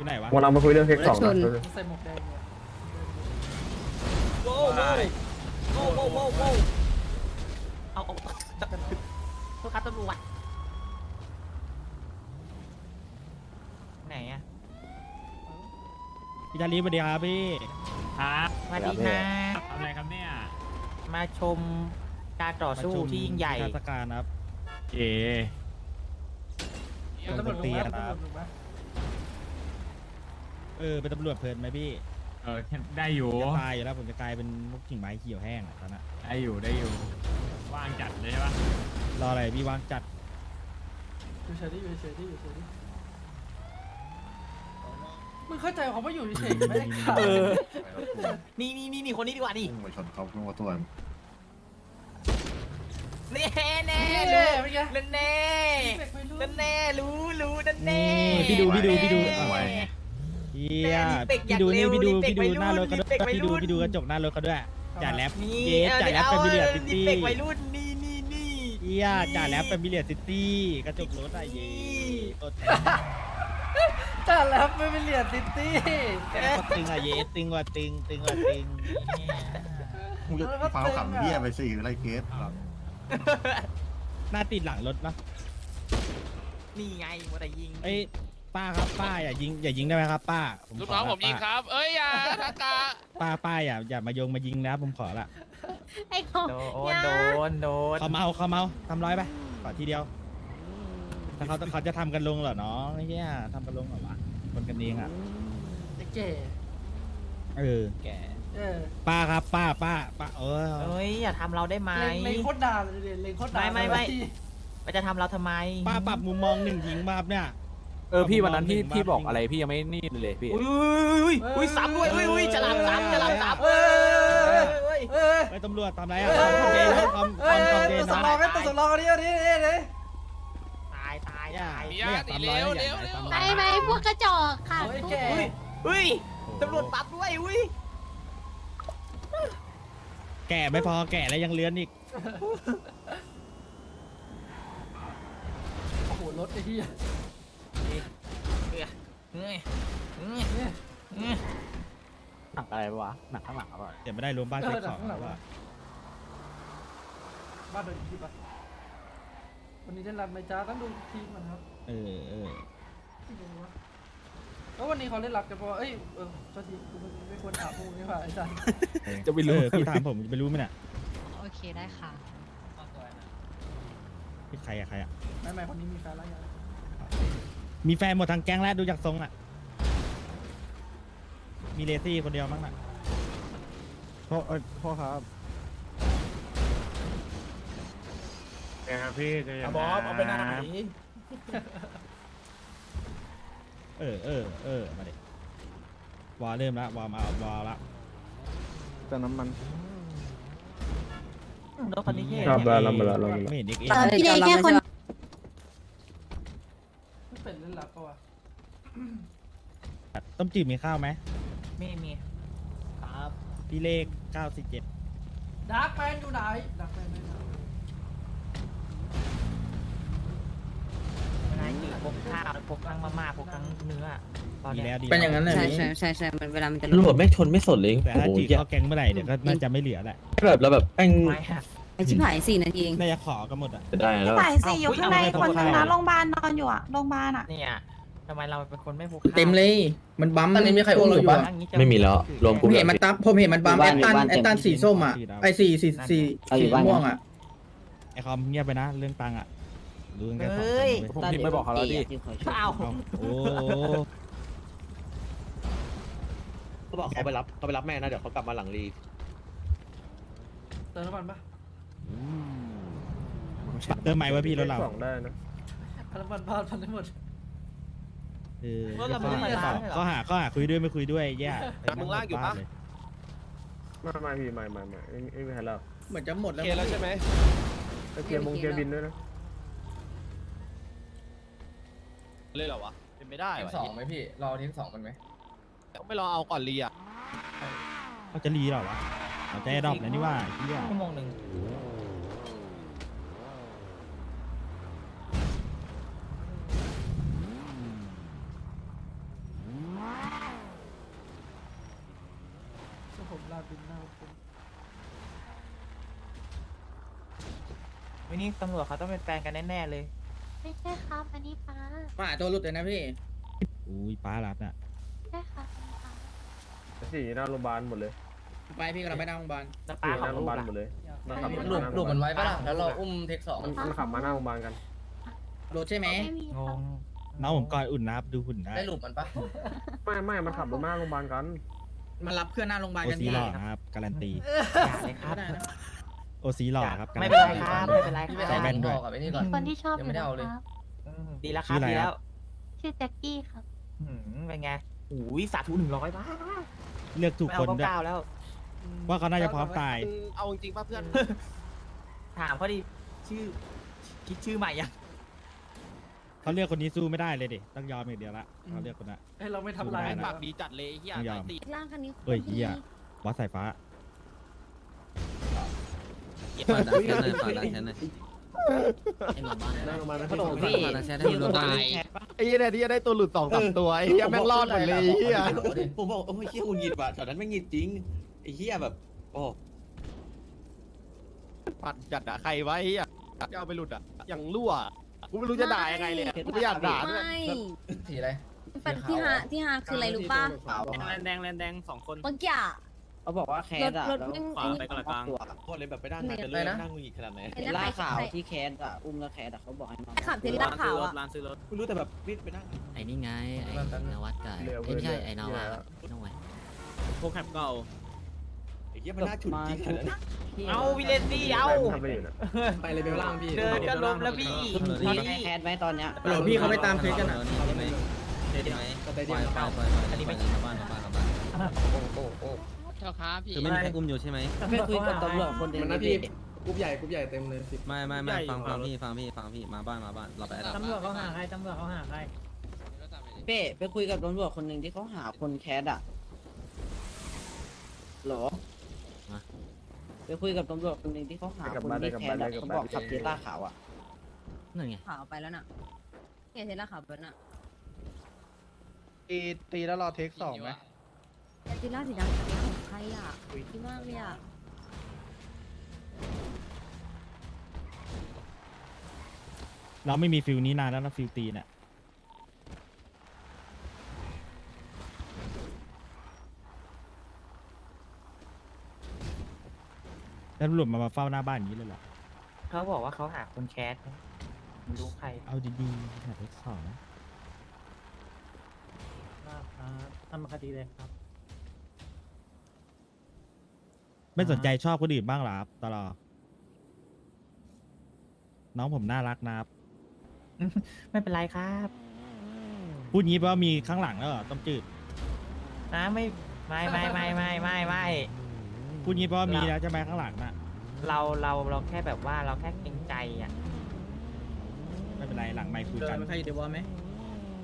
ที่ไหนวะวันเรามาคุยเรื่องเทคสองชนนะใส่หมวกแดงเนี่ยโว้วโว้วโว้วโว้วโว้วโว้วเอาเอาโทษครับตำรวจไหนอะพี่ชาลีสวัสดีครับพี่ครับสวัสดีค่ะทำอะไรครับเนี่ย มาชมการต่อสู้ที่ยิ่งใหญ่เทศกาลครับ เอ๋เป็นตำรวจลงไหมตีนะครับตำรวจลงไหม เออเป็นตำรวจเพลินไหมพี่เออได้อยู่จะตายอยู่แล้วผมจะกลายเป็นมุกกิ่งไม้เขียวแห้งอะตอนน่ะได้อยู่ได้อยู่ ว่างจัดเลยใช่ปะรออะไรพี่ว่างจัดอยู่เฉยดิอยู่เฉยดิอยู่เฉยดิมึงเข้าใจเขาไม่อยู่เฉยๆไม่ได้ข่าวเออนี่นี่นี่นี่คนนี้ดีกว่านี่พุ่งไปชนเขาพุ่งมาตัวแน่แน่นี่รู้เป็นไงนั่นแน่เด็กวัยรุ่นนั่นแน่รู้รู้นั่นแน่นี่พี่ดูพี่ดูพี่ดูแน่อะเฮียแม่รี เฟกอยาพี่กดูนี่เร็วพี่ดูรีเฟกพี่ดูหน้ารถวัเขายรุ่นด้วยรีเฟกวัยรุ่พี่ดูนพี่ดูกระจกหน้ารถเขาด้วยจ่าแรปนี่เย้จ่าแรปเป็นมิเลียซิรีตี้เฟกวัยรุ่นนี่นี่นี่เฮียจ่าแรปเป็นมิเลียซิตี้กระจกรถอะเย้ตัวแทนจ้าแล้วไม่เป็นเหรียญซิตี้แกก็ตึงอะเย้ตึงกว่าตึงตึงกว่าตึงมึงจะฟ้าขับเหี้ยไปสิอะไรเกสหน้าติดหลังรถนะนี่ไงมัวแต่ยิงเอ้ย ป้าครับป้าอย่ายิงอย่ายิงได้ไหมครับ ป้าผมลูกขน้องละผมยิงป้าครับ เอ้ยอย่าทากาป้าป้าอย่าอย่ามาโยงมายิงนะผมขอละไอ้เขาโดน โดน โดน เขาเมาเขาเมาทำร้อยไปขอทีเดียวถ้าเขาเขาจะทำกันลงเหรอน้องไอ้เหี้ยทำกันลงเหรอวะคนกันเองอะไอ้เก๋เออแกเออป้าครับป้าป้าป้าเออ เอ้ย อย่าทำเราได้ไหม เล็งเล็งโคตรนานเลยเล็งโคตรนานไม่ไม่ไม่ที่มันจะทำเราทำไม ป้าปรับมุมมองหนึ่งทิ้งมาครับเนี่ย เออพี่วันนั้นที่ผมมองที่บอกจริงอะไรพี่ยังไม่นี่เลยพี่ อุ้ยอุ้ยอุ้ยซ้ำด้วยอุ้ยอุ้ยจะลำซ้ำจะลำซ้ำเอ้ยเอ้ยเอ้ยไปตำรวจทำไรอะเอ้ยทำเจนนะทำเอ้ยทำทำเจนตัวสำรองนะกันตัวสำรองอันนี้อันนี้อันนี้อันนี้ตายตายอย่าตายมีไม่ญาอยากติทำเร็ร้อยวไม่เร็อวยากเร็วทำไปร้ายไปพวกกระจอกค่ะโอ้ยทุกแกอุ้ยอุ้ยตำรวจปั๊บด้วยอุ้ยแก่ไม่พอแก่แล้วยังเลื้อนอีกโอ้โหรถไอ้เหนักอะไรวะหนักข้างหลังอะไรเดี๋ยวไม่ได้รวมบ้านเช็คของแล้วว่าบ้านโดนยิงปะวันนี้ได้รันไหมจ้าต้องดูทีมก่อนครับเออเออไม่รู้วะแล้ววันนี้เขาเล่นรับกันเพราะว่าเอ้ยเออโทษทีกูไม่ไม่ควรถามพวกนี้ว่าไอ้สัสจะไปเอรู้อพี่ถามผมจะไปรู้ไหมเนี่ยโอเคได้ค่ะ พี่ใครอะใครอะไม่ไม่คนนี้มีแฟนแล้วยัง มีแฟนหมดทางแก๊งแล้วดูจากทรงอะมีเลซี่คนเดียวมั้งน่ะพ่อเอ้ยพ่อครับครับพี่จะยังบอสเอาไปไหนเออเออเออมาดิวอลเริ่มละวอลมาวอลละแต่น้ำมันรถคันนี้เท่ครับเรามาแล้วเรามาแล้วไม่เห็นเด็กเอพี่เดย์แค่คนไม่เป็ นเล่นรับปะวะต้มจืดมีข้าวไหมไม่มีครับพี่เลข947ดาร์กแมนอยู่ไหนดาร์กแมนไม่มานายจืดพกข้าวพกทั้งมาม่าพกทั้งเนื้อตอนดีเนี้แล้ยวดีเป็นอย่างนั้นเลยใช่ใช่ใช่ใช่มันเวลามันจะตำรวจไม่ชนไม่สนเลยแต่ถ้าโอ้โหจีบเข้าแก๊งเมื่อไหร่เดี๋ยวก็น่าจะไม่เหลือแหละแบบแล้วแบบแม่งไม่อะ ไอชิบหายสี่นาทีเองน่าจะขอกันหมดอะ จะได้แล้วสายสี่อยู่ข้างในคนนึงนะโรงพยาบาลนอนอยู่อะโรงพยาบาลอะเนี่ยทำไมเราเป็นคนไม่พกข้าวเต็มเลย มันบั๊มตอนนี้มีใครอุ้มอยู่ปะนั่งอย่างนี้จะไม่มีแล้วรวมผกูมเห็นมันตับผมเห็นมันบั๊มแอตตันแอตตันสีส้มอะ ไอสีสีสีสีม่วงอะ ไอ้คอมเงียบไปนะ เรื่องตังค์อะรู้กันแค่สองคนเฮ้ยเว้ย ผมพิมพ์ไปบอกเขาแล้วดิเปล่าเอาโอ้โหเขาบอกเขาไปรับเขาไปรับแม่นะ เดี๋ยวเขากลับมาหลังรี เติมน้ำมันปะ เติมใหม่ไว้พี่รถเราสองได้นะพน้ำมันบ้านพันได้หมด เออรถเราไม่ได้ข้อมาหาล้างเลยเหรอข้อหาข้อหาคุยด้วยไม่คุยด้วยแย่มึงลากอยู่ปะ ไม่ไม่พี่ไม่ไม่ไม่ไม่ไม่มีใครแล้วเหมือนจะหมดแล้วไปเคลียร์มงเคลียร์บินด้วยนะเลยเหรอวะ เป็นไม่ได้วะสองไหมพี่ รอทีสองมันไหมไม่รอเอาก่อนรีอะเขาจะรีเหรอวะเอาใจดอกนะนี่ว่าไอ้เหี้ยชั่วโมงหนึ่ง นี่ตำรวจเขาต้องเป็นแฟนกันแน่ๆเลย ไม่ใช่ครับอันนี้ป้ามาหาตัวหลุดเลยนะพี่ อุ้ยป้ารับน่ะใช่ครับอันนี้ป้าสี่หน้าโรงพยาบาลหมดเลยไปพี่กำลังไปหน้าโรงพยาบาลแล้วสี่ป้าหเขาน้าโรงพยาบาลล่ะหมดเลยมันขับ หลุดหลุดมันไว้ปะล่ะแล้วเราอุ้มเทคสองมันมันขับมาหน้าโรงพยาบาลกัน หลุดใช่ไหมไม่มีงครับงน้องผมก่อนอุ่นน้ำดูหุ่นได้ได้หลุดมันปะไม่ไม่มันขับรถมาโรงพยาบาลกัน มันรับเพื่อนหน้าโรงพยาบาลโอกันซีพี่หล่อครับการันตี อย่าเลยครับ ได้นะ โอซีหล่อครับการัไม่นเป็นตีไรครับไม่เป็นไรคใส่รับแว่นด้วย กับไอ้นี่มีก่อน คนที่ชอบอยังยู่ไม่ได้นะเอาเลย ครับดีแล้วครับชื่ออะไร ดีครัแล้บวชื่อแจ็คกี้ครับหืมเป็นไงโอ้ยสาธุหนึ่งร้อยบ้าเลือกถูกไม่คเอานด้วยเก้าๆแล้ว ว่าเขาน่าจะพร้อมตาย เอาจริงๆป่ะเพื่อน ถามเขาดิชื่อ คิดชื่อใหม่ยัง เขาเลือกคนนี้สู้ไม่ได้เลยดิต้องยอมอย่างเดียวละเขาเลือกคนน่ะให้เราไม่ทำลายดูได้นะปากดีจัดเลยไอ้เฮียต้องยอม สายตี ร่างคันนี้เฮ้ยเหี้ย บอสสายฟ้า ขอดังแค่ไหนขอดังแค่ไหนหน้าโรงพยาบานะโอ้โหพี่ตายไอ้เหี้ยเนี่ยที่จะได้ตัวหลุดสองสามตัวไอ้เหี้ยแม่งรอดหมดเลยไอ้เหี้ยผมบอกโอ้ยเฮียกูหงิดว่ะแถวนั้นไม่หงิดจริงไอ้เฮียแบบโอ้ปัดจัดอะใครไว้เหี้ยจะเอาไปหลุดอะอย่างรั่วกูไม่รู้จะด่ายังไงเลยกูไม่อยากด่าด้วยไม่สีอะไรที่หาที่หาคืออะไรรู้ป่ะแลนแดงแดงสองคนเมื่อกี้ เขาบอกว่าแครสถอะรถแม่ง ขวาไปกลางโคตรเลยแบบไปด้านทางกันเลยนั่งหงุดหงิดขนาดไหนไอ้นั่นล่าใครข่าวใครที่แคสอะอุ้มแล้วแคสอะเขาบอกให้มาไอ้ขับเทเลล่าขาวอะร้านซื้อรถ ไม่รู้แต่แบบวิ่งไปนั่งไอ้นี่ไง ไอ้แป๊บนึงนวัดกับเร็วไอ้ไม่ใช่ เร็วไอ้นาวาเร็ว น้องไว้พวกแคปเก่า ไอ้เฮียมันน่าฉุนจริงขนาดนั้นเอาวิเลนซี่เอา ทำไปอยู่นะไปเลยเบลล่างพี่เดินก็ล้มแล้วพี่มีแคสไหมตอนเนี้ย หลพี่เขาไปตามเคสกันอะใช่ไหมเดี๋ยวไหมสเตเดียมอันนี้ไม่ใช่บ้านบ้านบ้านโอ้โห โอ้คือไม่มีใครอุ้มอยู่ใช่ไหมไม่คุยกับตำรวจคนเดียวมันนะพี่พี่กรุ๊ปใหญ่กรุ๊ปใหญ่เต็มเลยสิไม่ไม่ไม่ฟังฟังพี่ฟังพี่ฟังพี่มาบ้านมาบ้านเราไปดับตำรวจเขาหาใครตำรวจเขาหาใครเป้ไปคุยกับตำรวจคนหนึ่งที่เขาหาคนแคสอะหรอไปคุยกับตำรวจคนหนึ่งที่เขาหาคนที่แคสอะเขาบอกขับเทสล่าขาวอะนั่นไงขาวไปแล้วน่ะเนี่ยเทเลล่าขาวไปแล้วน่ะตีตีแล้วรอเทคสองไหมแต่เทเลล่าสีดำคันนี้ของ ใครอะดีมากเลยอะเราไม่มีฟิลนี้นานแล้วนะฟิลตีน่ะแล้วตำรวจมามาเฝ้าหน้าบ้านอย่างนี้เลยเหรอ เขาบอกว่าเขาหาคนแคสนะไม่รู้ใครเอาดีๆหาเทคสองทำคดีเลยครับ ไม่สนใจชอบคนอื่นบ้างเหรอครับตลอดน้องผมน่ารักนะครับ ไม่เป็นไรครับพูดงี้แปลว่ามีข้างหลังแล้วเหรอต้มจืดนะไม่ไม่ไม่ไม่ไม่ไม่ไม่ พูดงี้แปลว่ามีแล้วใช่ไหมข้างหลังน่ะ เราเราเราแค่แบบว่าเราแค่เกรงใจอะไม่เป็นไรหลังไม่คุยเดิกันนใครเดี๋ยววอไหม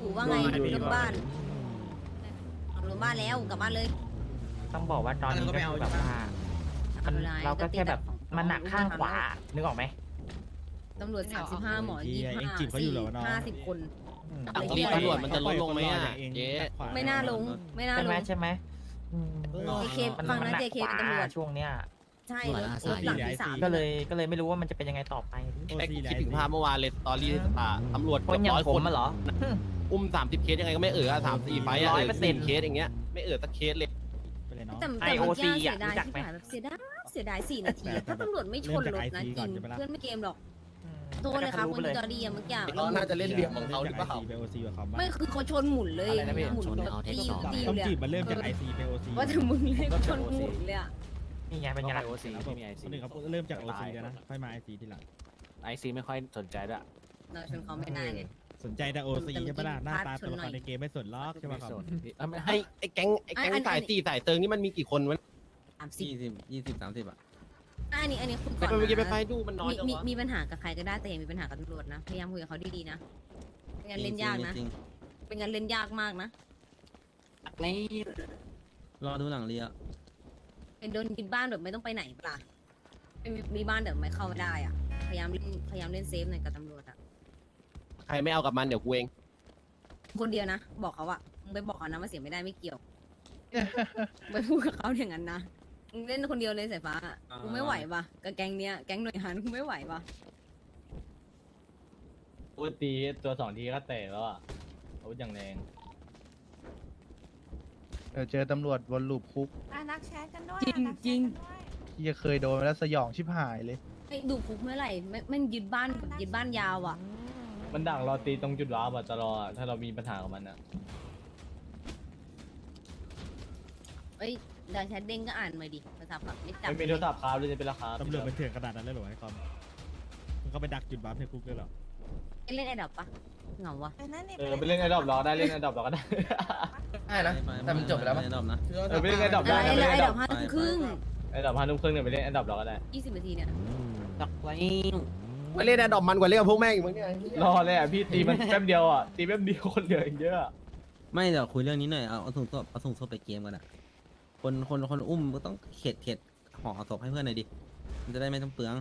กูว่าไงลงบ้านลงบ้านแล้วกลับบ้านเลย ต้องบอกว่าตอนนี้ก็คือแบบว่า มันเราก็แค่แบบมันหนักข้างขวา นึกออกไหมตำรวจสามสิบห้าหมอเหี้ยี่ยห้าเอ็งจีบเขาอยู่เหรอวะน้องห้าสิบคนอืมเอารีบตำรวจมันจะลดลงไหมอะเจ๊ไม่น่าลง ไม่น่าใช่ลไหมงใช่ไหมอืมเจเคมันฟังมันนะหนักเจเคขวาเป็นตำรวจช่วงเนี้ยใช่รถรถหลังที่สามก็เลยก็เลยไม่รู้ว่ามันจะเป็นยังไงต่อไปโอไอ้ซีกูแหละคิดถึงภาพเมื่อวานเลยตอรี่อ่าตำรวจคนอย่างร้อยผคมนมาเหรอ อุ้มสามสิบเคสยังไงก็ไม่เออสามสี่ไฟอะร้อยเปอร์เซ็นต์เคสอย่างเงี้ยไม่เออสักเคสเลย แต่แต่เมื่อ IOC กี้เสียดายอะรู้จักที่ไหม ผ่านแบบเสียดายเสียดายสี่นาทีแต่แต่ถ้าตำรวจไม่ชนรถนะเริ่มจจากริง IC ก่อนใช่ปะล่ะเพื่อนไม่เกมหรอกอืมโทษเลยครับรู้คนไปเลยจอดีอะเมื่อกี้เขาน่าจะเล่นเหลี่ยมของเขาหรือเปล่า ไปโอซีกับเขาบ้างไม่คือเขาชนหมุนเลยอะไรนะพี่ หมุนชนแบบเอาเทคตีสองตีต้มเลยจืดอะมันเริ่มจากไอซีไปโอซีว่าแต่มึงเลยชนหมุนเลยอะนี่ไงเป็นไงล่ะคนหนึ่งเขาเริ่มจากโอซีแล้วนะค่อยมาไอซีทีหลังไอซีไม่ค่อยสนใจด้วย เราชนเขาไม่ได้ไง สนใจแต่โอซีเต็มใช่ปะล่ะที่หน้าตาพาร์ทตัวละคชนหน่รอยในเกมไม่สนล็อกใช่ปะครับให้ไอ้แก๊งไอ้แก๊งอันอันสายสี่สายเติงนี่มันมีกี่คนวะสามสิบยี่สิบยี่สิบสามสิบอะอันนี้อันนี้คุยก่แต่อนเมื่อกี้ไปไฟนะดูมันน้อยมีจังมีวะมีปัญหากับใครก็ได้แต่อย่ามีปัญหากับตำรวจนะพยายามคุยกับเขาดีๆนะเป็นการเล่นยากนะจริงเป็นการเล่นยากมากนะนี่รอดูหลังเรียเป็นโดนยึดบ้านแบบไม่ต้องไปไหนปะล่ะไม่มีมีบ้านแบบไม่เข้าไม่ได้อะพยายามเล่นพยายามเล่นเซฟหน่อยกับตำรวจอะ ใครไม่เอากับมันเดี๋ยวกูเอง คนเดียวนะ บอกเขาอะมึงไปบอกเขานะว่าเสียไม่ได้ไม่เกี่ยว ไปพูดกับเขาอย่างนั้นนะมึงเล่นคนเดียวเลยสายฟ้าอะกูไม่ไหวปะกับแก๊งเนี้ยแก๊งหน่วยหานกูไม่ไหวปะอาวุธตีตัวสองทีก็แตกแล้วอะอาวุธอย่างแรงเออเจอตำรวจวนลูปคุกอะนักแชทกันด้วยจริงอะนักแชทจริงกันด้วย ที่เคยโดนมาแล้วสยองชิบหายเลย ไอ้ดูคุกเมื่อไหร่ไม่ไม่ยึดบ้านแบบยึดบ้านยาวอะ มันดักรอตีตรงจุดว้าวอะตลอดถ้าเรามีปัญหากับมันอะเอ้ยดาวแชทเด้งก็อ่านมาดิโทรศัพท์แบบไม่จับไม่มีโทรศัพท์ครับเลยจะเป็นราคาตำรวจเป็นเถื่อนขนาดนั้นเลยเหรอไอ้คอมมึงก็ไปดักจุดบัฟในคุกด้วยเหรอเอ้ยเล่นไอ้ดับปะเหงาวะไปนั่นนี่เออไปเล่นไอ้ดอบเราก็ได้เล่นไอ้ดอบเราก็ได้ ได้นะ แต่มันจบไปแล้วมั้งรอบนะเออไปเล่นไอ้ดอบเอได้อนะไอ้ไปเล่นไอ้ไอ้ดดัอบบห้าทุ่มครึ่งไอ้ดอบห้าทุ่มครึ่งเนี่ยไปเล่นไอ้ดอบเราก็ได้ ยี่สิบนาทีเนี่ยตักไว้ ไปเล่นแอดดอมมันกว่าเล่นกับพวกแม่งอีกมั้งเนี่ยรอเลยอะพี่ตีมันแป๊บเดียวอะตีแป๊บเดียวคนเหลืออีกเยอะอะไม่เดี๋ยวคุยเรื่องนี้หน่อยเอาเอาส่งศพเอาส่งศพไปเกมกันอะคนคนคนอุ้มก็ต้องเข็ดเข็ดห่อศพให้เพื่อนหน่อยดิมันจะได้ไม่ต้องเปลือง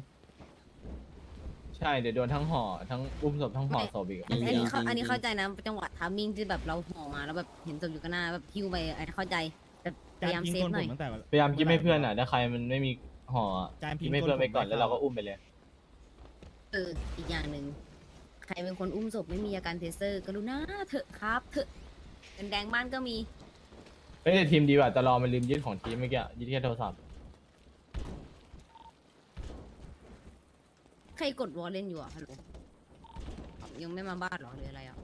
ใช่เดี๋ยวโดนทั้งห่อทั้งอุ้มศพทั้งห่อศพอีกอะอันอันนี้เข้าจริงๆ อันนี้เข้าใจนะจังหวะทามมิ่งที่แบบเราห่อมาแล้วแบบเห็นศพอยู่ข้างหน้าแบบฮิวไปอันนี้เข้าใจแต่พจานยายามพิงเซคฟนหผน่อยมตั้งแต่พยายามกินให้เพื่อนอะถ้าใครมันไม่มีห่ออะจานพิกิงนให้เพื่อนไปก่อนคแล้วเราก็อุ้มไปเลย เอออีกอย่างหนึ่งใครเป็นคนอุ้มศพไม่มีอาการเทเซอร์กรุณาเถอะครับเถอะเงินแดงบ้านก็มี เฮ้ยแต่ทีมดีว่ะแต่รอมันลืมยึดของทีมเมื่อกี้ยึดแค่โทรศัพท์ใครกดวอลเล่นอยู่อะฮัลโหลยังไม่มาบ้านเหรอหรืออะไรอะ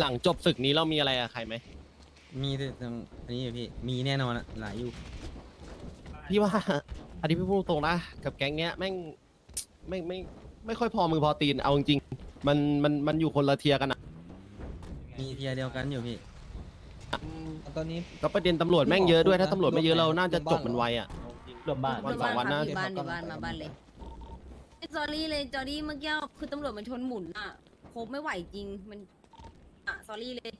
หลังจบศึกนี้เรามีอะไรอะใครไหมมีแต่ตรงอันนี้อยู่พี่ มีแน่นอนอะหลายอยู่ พี่ว่าอั นนี้พี่พูดตรงนะกับแก๊งเนี้ยแม่งไม่ไม่ไม่ค่อยพอมือพอตีนเอาจริงๆมันมันมันอยู่คนละเทียร์กันอะมีเทียร์เดียวกันอยู่พี่ตอนนี้ก็ประเด็นตำรวจแม่งเยอะด้วยถ้าตำรวจไม่เยอะเราน่าจะจบมันไวอะรวมบ้านวันสองวันคนะรับอยู่บ้านอยู่บ้านมาบ้านเลยจอรี่เลยจอรี่เมื่อกี้คือตำรวจมันชนหมุนอะโคบไม่ไหวจริงมันอะสอรี่เลย